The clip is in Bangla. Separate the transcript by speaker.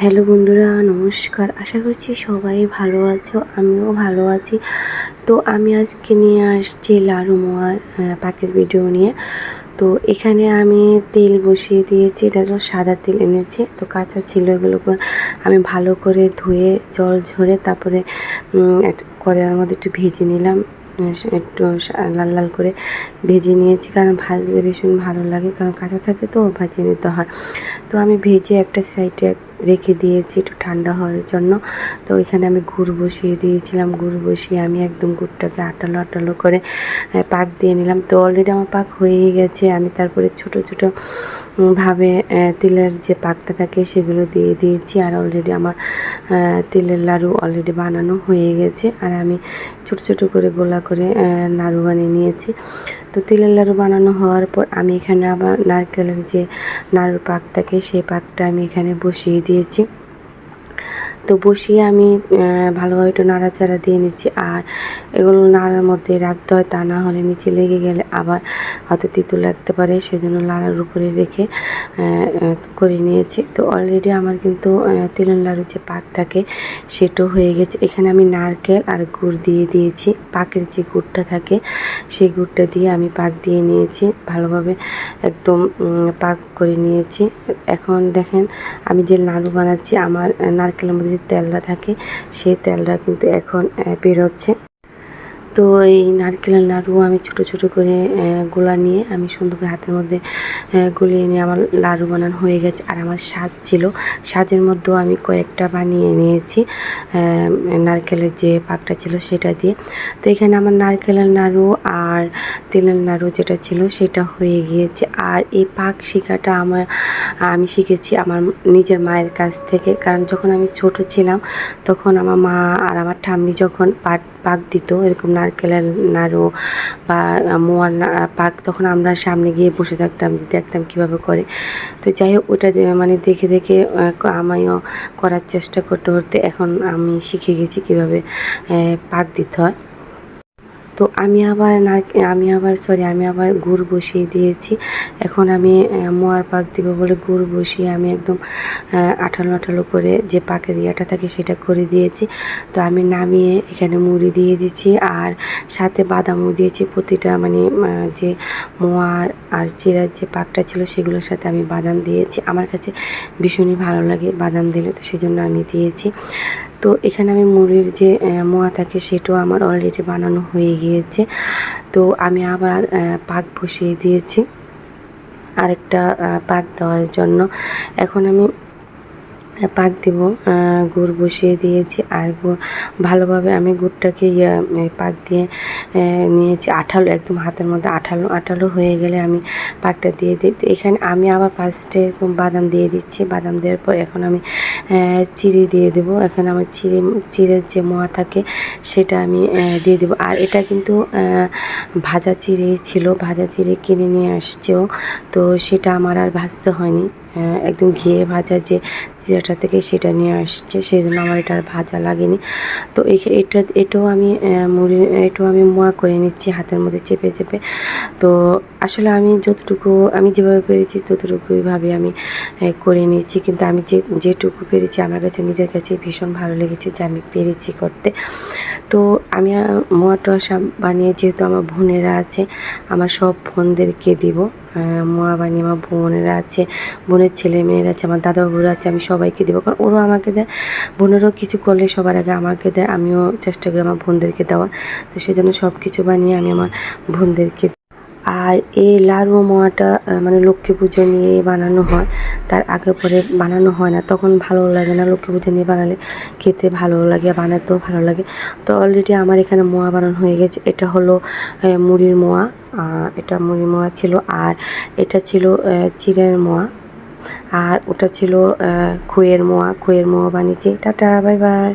Speaker 1: হ্যালো বন্ধুরা, নমস্কার। আশা করছি সবাই ভালো আছো, আমিও ভালো আছি। তো আমি আজকে নিয়ে আসছি লাড়ু মোয়ার পাকের ভিডিও নিয়ে। তো এখানে আমি তেল বসিয়ে দিয়েছি, এটা সাদা তেল এনেছি। তো কাঁচা ছিল এগুলোকে আমি ভালো করে ধুয়ে, জল ঝরে তারপরে কড়াইয়ের মধ্যে একটু ভেজে নিলাম। একটু লাল লাল করে ভেজে নিয়েছি, কারণ ভাজলে ভীষণ ভালো লাগে। কারণ কাঁচা থাকে তো, ভাজিয়ে নিতে হয়। তো আমি ভেজে একটা সাইডে রেখে দিয়েছি একটু ঠান্ডা হওয়ার জন্য। তো ওইখানে আমি গুড় বসিয়ে দিয়েছিলাম। গুড় বসিয়ে আমি একদম গুড়টাকে আটালো আটালো করে পাক দিয়ে নিলাম। তো অলরেডি আমার পাক হয়েই গেছে। আমি তারপরে ছোট ছোট ভাবে তিলের যে পাকটা থাকে সেগুলো দিয়ে দিয়েছি। আর অলরেডি আমার তিলের লাড়ু অলরেডি বানানো হয়ে গেছে। আর আমি ছোট ছোট করে গোলা করে নাড়ু বানিয়ে নিয়েছি। তো তিলের লাড়ু বানানো হওয়ার পর আমি এখানে আবার নারকেলের যে নাড়ুর পাক থাকে সেই পাকটা আমি এখানে বসিয়ে দিয়েছি। তো বসিয়ে আমি ভালোভাবে একটু নাড়াচাড়া দিয়ে নিচ্ছি। আর এগুলো নাড়ার মধ্যে রাখতে হয় তা না হলে নিচে লেগে গেলে আবার হয়তো তিতু লাগতে পারে। সেজন্য নাড়ার উপরে রেখে করে নিয়েছি। তো অলরেডি আমার কিন্তু আহ, তিলের লাড়ুর যে পাক থাকে সেটাও হয়ে গেছে। এখানে আমি নারকেল আর গুড় দিয়ে দিয়েছি। পাকের যে গুড়টা থাকে সেই গুড়টা দিয়ে আমি পাক দিয়ে নিয়েছি। ভালোভাবে একদম পাক করে নিয়েছি। এখন দেখেন আমি যে নাড়ু বানাচ্ছি আমার নারকেলের মধ্যে যে তেলটা থাকে সেই তেলটা কিন্তু এখন বেরোচ্ছে তো এই নারকেলের নাড়ু আমি ছোট ছোট করে গোলা নিয়ে আমি সুন্দর করে হাতের মধ্যে গুলিয়ে নিয়ে আমার লাড়ু বানানো হয়ে গেছে। আর আমার সাজ ছিল সাজের মধ্যেও আমি কয়েকটা বানিয়ে নিয়েছি নারকেলের যে পাকটা ছিল সেটা দিয়ে। তো এখানে আমার নারকেলের নাড়ু আর তেলের নাড়ু যেটা ছিল সেটা হয়ে গিয়েছে। আর এই পাক শেখাটা আমার, আমি শিখেছি আমার নিজের মায়ের কাছ থেকে। কারণ যখন আমি ছোট ছিলাম, তখন আমার মা আর আমার ঠাম্মি যখন পাক দিত, এরকম নারকেলের নাড়ু বা মোয়ার পাক তখন আমরা সামনে গিয়ে বসে থাকতাম দেখতাম কীভাবে করে। তো যাই হোক, ওটা মানে দেখে দেখে আমায়ও আমিও করার চেষ্টা করতে করতে এখন আমি শিখে গেছি কীভাবে পাক দিতে হয়। তো আমি আবার আমি আবার সরি আমি আবার গুড় বসিয়ে দিয়েছি। এখন আমি মোয়ার পাক দিব বলে গুড় বসিয়ে আমি একদম আঠালো আঠালো করে যে পাকের ইয়াটা থাকে সেটা করে দিয়েছি। তো আমি নামিয়ে এখানে মুড়ি দিয়ে দিচ্ছি আর সাথে বাদামও দিয়েছি। প্রতিটা মানে যে মোয়ার আর চিরার যে পাকটা ছিল সেগুলোর সাথে আমি বাদাম দিয়েছি। আমার কাছে ভীষণই ভালো লাগে বাদাম দিলে, তো সেই জন্য আমি দিয়েছি। তো এখানে আমি মুড়ির যে মোয়া থাকে সেটাও আমার অলরেডি বানানো হয়ে গিয়েছে। তো আমি আবার পাক বসিয়ে দিয়েছি। আরেকটা পাক দেওয়ার জন্য। এখন আমি পাক দিব গুড় বসিয়ে দিয়েছি আর ভালোভাবে আমি গুড়টাকে পাক দিয়ে নিয়েছি। আঠালো, একদম হাতের মধ্যে আঠালো আঠালো হয়ে গেলে আমি পাকটা দিয়ে দিই। তো এখানে আমি আবার ফার্স্টে এরকম বাদাম দিয়ে দিচ্ছি। বাদাম দেওয়ার পর এখন আমি চিড়ি দিয়ে দেবো। এখানে আমার চিড়ি, চিড়ের যে মোয়া থাকে সেটা আমি দিয়ে দেবো। আর এটা কিন্তু ভাজা চিড়ি ছিল। ভাজা চিড়ি কিনে নিয়ে আসছেও তো সেটা আমার আর ভাজতে হয়নি। একদম ঘিয়ে ভাজা যে চিড়াটা থেকে সেটা নিয়ে আসছে সেই জন্য আমার এটা আর ভাজা লাগেনি। তো এটা, এটাও আমি মুড়ি, এটাও আমি মোয়া করে নিচ্ছি হাতের মধ্যে চেপে চেপে। তো আসলে আমি যতটুকু, আমি যেভাবে পেরেছি ততটুকুইভাবে আমি করে নিয়েছি কিন্তু আমি যে, যেটুকু পেরেছি আমার কাছে, নিজের কাছে ভীষণ ভালো লেগেছে যে আমি পেরেছি করতে। তো আমি আহ, মোয়া টসা বানিয়ে যেহেতু আমার বোনেরা আছে আমার সব বোনদেরকে দিব। মোয়া বানিয়ে আমার বোনেরা আছে বোনের ছেলে মেয়েরা আছে আমার দাদা বাবুরা আছে আমি সবাইকে দেবো। কারণ ওরাও আমাকে দেয় বোনেরও কিছু করলে সবার আগে আমাকে দেয় আমিও চেষ্টা করি আমার বোনদেরকে দেওয়া তো সেজন্য সব কিছু বানিয়ে আমি আমার বোনদেরকে আর এই লাড়ু মোয়াটা মানে লক্ষ্মী পুজো নিয়ে বানানো হয় তার আগে পরে বানানো হয় না। তখন ভালো লাগে না লক্ষ্মী পুজো নিয়ে বানালে। খেতে ভালো লাগে বানাতেও ভালো লাগে। তো অলরেডি আমার এখানে মোয়া বানানো হয়ে গেছে। এটা হলো মুড়ির মোয়া। এটা মুড়ির মোয়া ছিল আর এটা ছিল চিড়ের মোয়া। আর ওটা ছিল আহ, খইয়ের মোয়া। খইয়ের মোয়া বানিয়েছি। Tata bye bye.